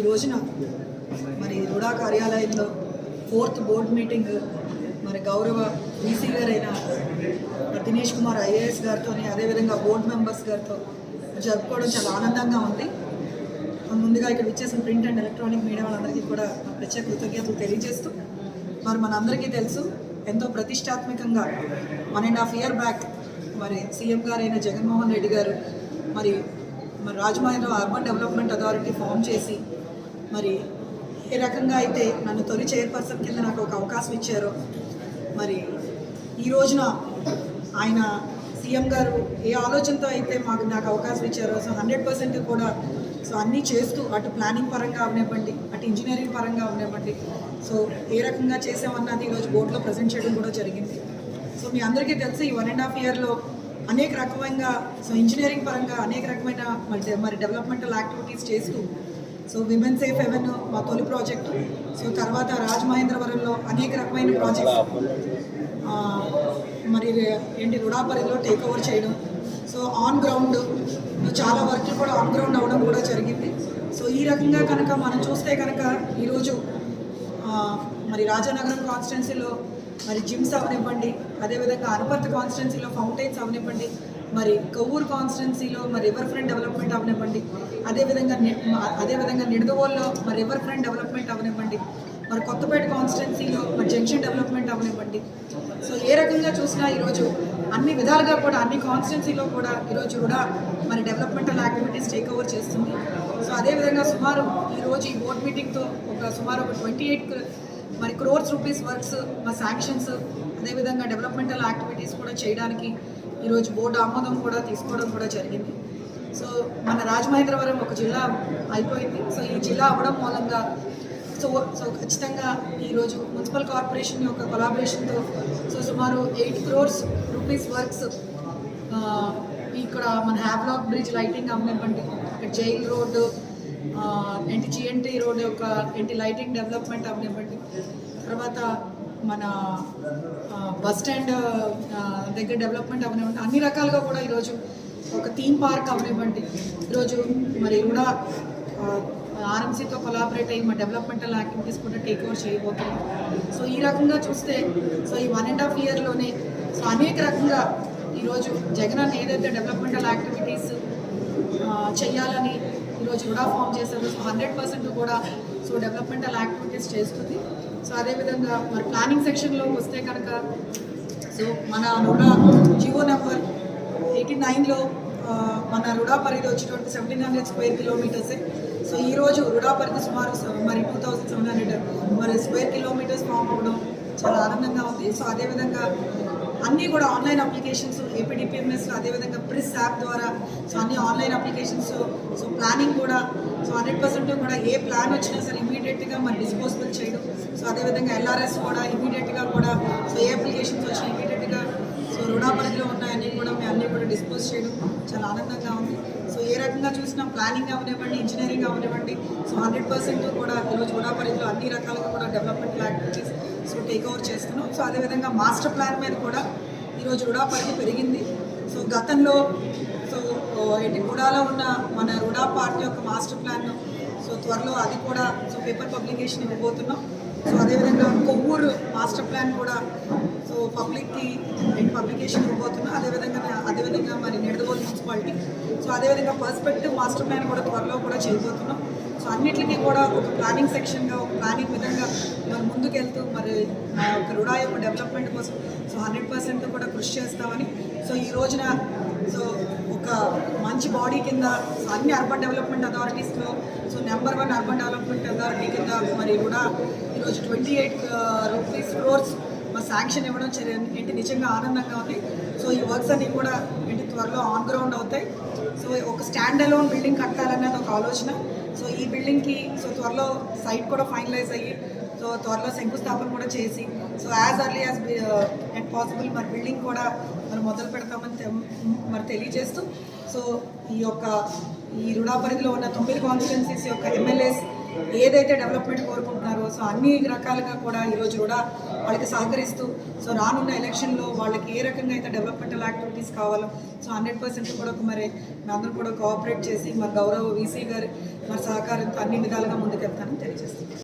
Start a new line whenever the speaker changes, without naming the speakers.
రోజున మరి రుడా కార్యాలయంలో ఫోర్త్ బోర్డ్ మీటింగ్ మరి గౌరవ బీసీ గారైన దినేష్ కుమార్ ఐఏఎస్ గారితో అదేవిధంగా బోర్డు మెంబర్స్ గారితో జరుపుకోవడం చాలా ఆనందంగా ఉంది. ముందుగా ఇక్కడ ఇచ్చేసిన ప్రింట్ అండ్ ఎలక్ట్రానిక్ మీడియా వాళ్ళందరికీ కూడా ప్రత్యేక కృతజ్ఞతలు తెలియజేస్తూ మరి మనందరికీ తెలుసు ఎంతో ప్రతిష్టాత్మకంగా one and half year back మరి సీఎం గారైన జగన్మోహన్ రెడ్డి గారు మరి మరి Rajamahendra urban development authority form చేసి మరి ఏ రకంగా అయితే నన్ను తొలి చైర్పర్సన్ కింద నాకు ఒక అవకాశం ఇచ్చారో మరి ఈ రోజున ఆయన సీఎం గారు ఏ ఆలోచనతో అయితే మాకు నాకు అవకాశం ఇచ్చారో సో హండ్రెడ్ పర్సెంట్ కూడా సో అన్నీ చేస్తూ అటు ప్లానింగ్ పరంగా అవనివ్వండి అటు ఇంజనీరింగ్ పరంగా అవనివ్వండి సో ఏ రకంగా చేసామన్నది ఈరోజు బోర్డులో ప్రజెంట్ చేయడం కూడా జరిగింది. సో మీ అందరికీ తెలిసి ఈ వన్ అండ్ హాఫ్ ఇయర్లో అనేక రకమైన సో ఇంజనీరింగ్ పరంగా అనేక రకమైన మరి డెవలప్మెంటల్ యాక్టివిటీస్ చేస్తూ సో విమెన్ సేఫ్ హెవెన్ మా తొలి ప్రాజెక్టు. సో తర్వాత రాజమహేంద్రవరంలో అనేక రకమైన ప్రాజెక్ట్స్. మరి ఏంటి రుడా టేక్ ఓవర్ చేయడం. సో ఆన్ గ్రౌండ్ చాలా వర్క్లు కూడా ఆన్ గ్రౌండ్ అవ్వడం కూడా జరిగింది. సో ఈ రకంగా కనుక మనం చూస్తే కనుక ఈరోజు మరి రాజానగరం కాన్స్టిట్యున్సీలో మరి జిమ్స్ అవనివ్వండి అదేవిధంగా అనపర్తి కాన్స్టిట్యున్సీలో ఫౌంటైన్స్ అవనివ్వండి మరి కొవ్వూరు కాన్స్టిట్యున్సీలో మరి రివర్ ఫ్రంట్ డెవలప్మెంట్ అవనివ్వండి. అదేవిధంగా అదేవిధంగా నిడదవోల్లో మరి రివర్ ఫ్రంట్ డెవలప్మెంట్ అవనివ్వండి. మరి కొత్తపేట కాన్స్టిట్యున్సీలో మరి జంక్షన్ డెవలప్మెంట్ అవనివ్వండి. సో ఏ రకంగా చూసినా ఈరోజు అన్ని విధాలుగా కూడా అన్ని కాన్స్టిట్యున్సీలో కూడా ఈరోజు కూడా మరి డెవలప్మెంటల్ యాక్టివిటీస్ టేక్ ఓవర్ చేస్తుంది. సో అదేవిధంగా సుమారు ఈరోజు ఈ బోర్డు మీటింగ్తో ఒక సుమారు ఒక ట్వంటీ ఎయిట్ మరి క్రోర్స్ రూపీస్ వర్క్స్ మా శాంక్షన్స్ అదేవిధంగా డెవలప్మెంటల్ యాక్టివిటీస్ కూడా చేయడానికి ఈరోజు బోర్డు ఆమోదం కూడా తీసుకోవడం కూడా జరిగింది. సో మన రాజమహేంద్రవరం ఒక జిల్లా అయిపోయింది. సో ఈ జిల్లా అవ్వడం మూలంగా సో సో ఖచ్చితంగా ఈరోజు మున్సిపల్ కార్పొరేషన్ యొక్క కొలాబరేషన్తో సో సుమారు ఎయిట్ క్రోర్స్ రూపీస్ వర్క్స్ ఇక్కడ మన హ్యాబ్లాక్ బ్రిడ్జ్ లైటింగ్ అవ్వనివ్వండి ఇక్కడ జైల్ రోడ్డు ఏంటి జిఎన్టీ రోడ్ యొక్క ఏంటి లైటింగ్ డెవలప్మెంట్ అవనివ్వండి తర్వాత మన బస్ స్టాండ్ దగ్గర డెవలప్మెంట్ అవనివ్వండి అన్ని రకాలుగా కూడా ఈరోజు ఒక థీమ్ పార్క్ అవనివ్వండి. ఈరోజు మరి కూడా ఆర్ఎంసీతో కొలాబరేట్ అయ్యి మా డెవలప్మెంటల్ యాక్టివిటీస్ కూడా టేక్ ఓవర్ చేయబోతున్నాం. సో ఈ రకంగా చూస్తే సో ఈ వన్ అండ్ హాఫ్ ఇయర్లోనే సో అనేక రకంగా ఈరోజు జగన్ అన్న ఏదైతే డెవలప్మెంటల్ యాక్టివిటీస్ చేయాలని ఈరోజు కూడా ఫామ్ చేశారు సో హండ్రెడ్ పర్సెంట్ కూడా సో డెవలప్మెంటల్ యాక్టివిటీస్ చేస్తుంది. సో అదేవిధంగా మరి ప్లానింగ్ సెక్షన్లో వస్తే కనుక సో మన రుడా జియో నెంబర్ ఎయిటీ నైన్లో మన రుడా పరిధి వచ్చినటువంటి సెవెంటీన్ హండ్రెడ్ స్క్వేర్ కిలోమీటర్సే సో ఈరోజు రుడా పరిధి సుమారు మరి టూ థౌసండ్ సెవెన్ హండ్రెడ్ మరి స్క్వేర్ కిలోమీటర్స్ ఫామ్ అవ్వడం చాలా ఆనందంగా ఉంది. సో అదేవిధంగా అన్నీ కూడా ఆన్లైన్ అప్లికేషన్స్ ఏపీడిపిఎంఎస్ అదేవిధంగా ప్రిస్ యాప్ ద్వారా సో అన్ని ఆన్లైన్ అప్లికేషన్స్ సో ప్లానింగ్ కూడా సో హండ్రెడ్ పర్సెంట్ కూడా ఏ ప్లాన్ వచ్చినా సరే ఇమీడియట్గా మరి డిస్పోజబుల్ చేయడం. సో అదేవిధంగా ఎల్ఆర్ఎస్ కూడా ఇమీడియట్గా కూడా సో ఏ అప్లికేషన్స్ వచ్చినా ఇమీడియట్గా సో రుణాపరిధిలో ఉన్నాయన్నీ కూడా మేము అన్నీ కూడా డిస్పోజ్ చేయడం చాలా ఆనందంగా ఉంది. ఏ రకంగా చూసినా ప్లానింగ్ అవనివ్వండి ఇంజనీరింగ్ అవనివ్వండి సో హండ్రెడ్ పర్సెంట్ కూడా ఈరోజు రుణా పరిధిలో అన్ని రకాలుగా కూడా development activities so take over చేస్తున్నాం. సో అదేవిధంగా మాస్టర్ ప్లాన్ మీద కూడా ఈరోజు రుడా పరిధి పెరిగింది. సో గతంలో సో ఏంటి రుడాలో ఉన్న మన రుడా పార్టీ యొక్క మాస్టర్ ప్లాన్ సో త్వరలో అది కూడా సో పేపర్ పబ్లికేషన్ ఇవ్వబోతున్నాం. సో అదేవిధంగా కొవ్వూరు మాస్టర్ ప్లాన్ కూడా సో పబ్లిక్కి పబ్లికేషన్ ఇవ్వబోతున్నాం. అదేవిధంగా నిడదవోలు సో అదేవిధంగా పర్స్పెక్టివ్ మాస్టర్ ప్లాన్ కూడా త్వరలో కూడా చేయబోతున్నాం. సో అన్నిటికీ కూడా ఒక ప్లానింగ్ సెక్షన్గా ఒక ప్లానింగ్ విధంగా మరి ముందుకెళ్తూ మరి ఒక యొక్క రుడా యొక్క డెవలప్మెంట్ కోసం సో హండ్రెడ్ పర్సెంట్ కూడా కృషి చేస్తామని. సో ఈ రోజున సో ఒక మంచి బాడీ కింద సో అన్ని urban development అథారిటీస్లో so number one urban development authority కింద మరి కూడా ఈరోజు ట్వంటీ ఎయిట్ రూపీస్ క్రోర్స్ మా శాంక్షన్ ఇవ్వడం ఏంటి నిజంగా ఆనందంగా ఉంది సో ఈ వర్క్స్ అన్ని కూడా ఏంటి త్వరలో ఆన్ గ్రౌండ్ అవుతాయి. సో ఒక స్టాండ్ అలోన్ బిల్డింగ్ కట్టాలన్నది ఒక ఆలోచన. సో ఈ బిల్డింగ్కి సో త్వరలో సైట్ కూడా ఫైనలైజ్ అయ్యి సో త్వరలో శంకుస్థాపన కూడా చేసి so as early as and possible మరి బిల్డింగ్ కూడా మనం మొదలు పెడతామని తె- మరి తెలియజేస్తూ సో ఈ యొక్క ఈ రుణా పరిధిలో ఉన్న తొమ్మిది కాన్స్టిట్యున్సీస్ యొక్క ఎమ్మెల్యేస్ ఏదైతే డెవలప్మెంట్ కోరుకుంటున్నారో సో అన్ని రకాలుగా కూడా ఈరోజు కూడా వాళ్ళకి సహకరిస్తూ సో రానున్న ఎలక్షన్లో వాళ్ళకి ఏ రకంగా అయితే డెవలప్మెంటల్ యాక్టివిటీస్ కావాలో సో హండ్రెడ్ పర్సెంట్ కూడా మరి అందరూ కూడా కోఆపరేట్ చేసి మరి గౌరవ వీసీ గారి మరి సహకారంతో అన్ని విధాలుగా ముందుకెళ్తానని తెలియజేస్తున్నాను.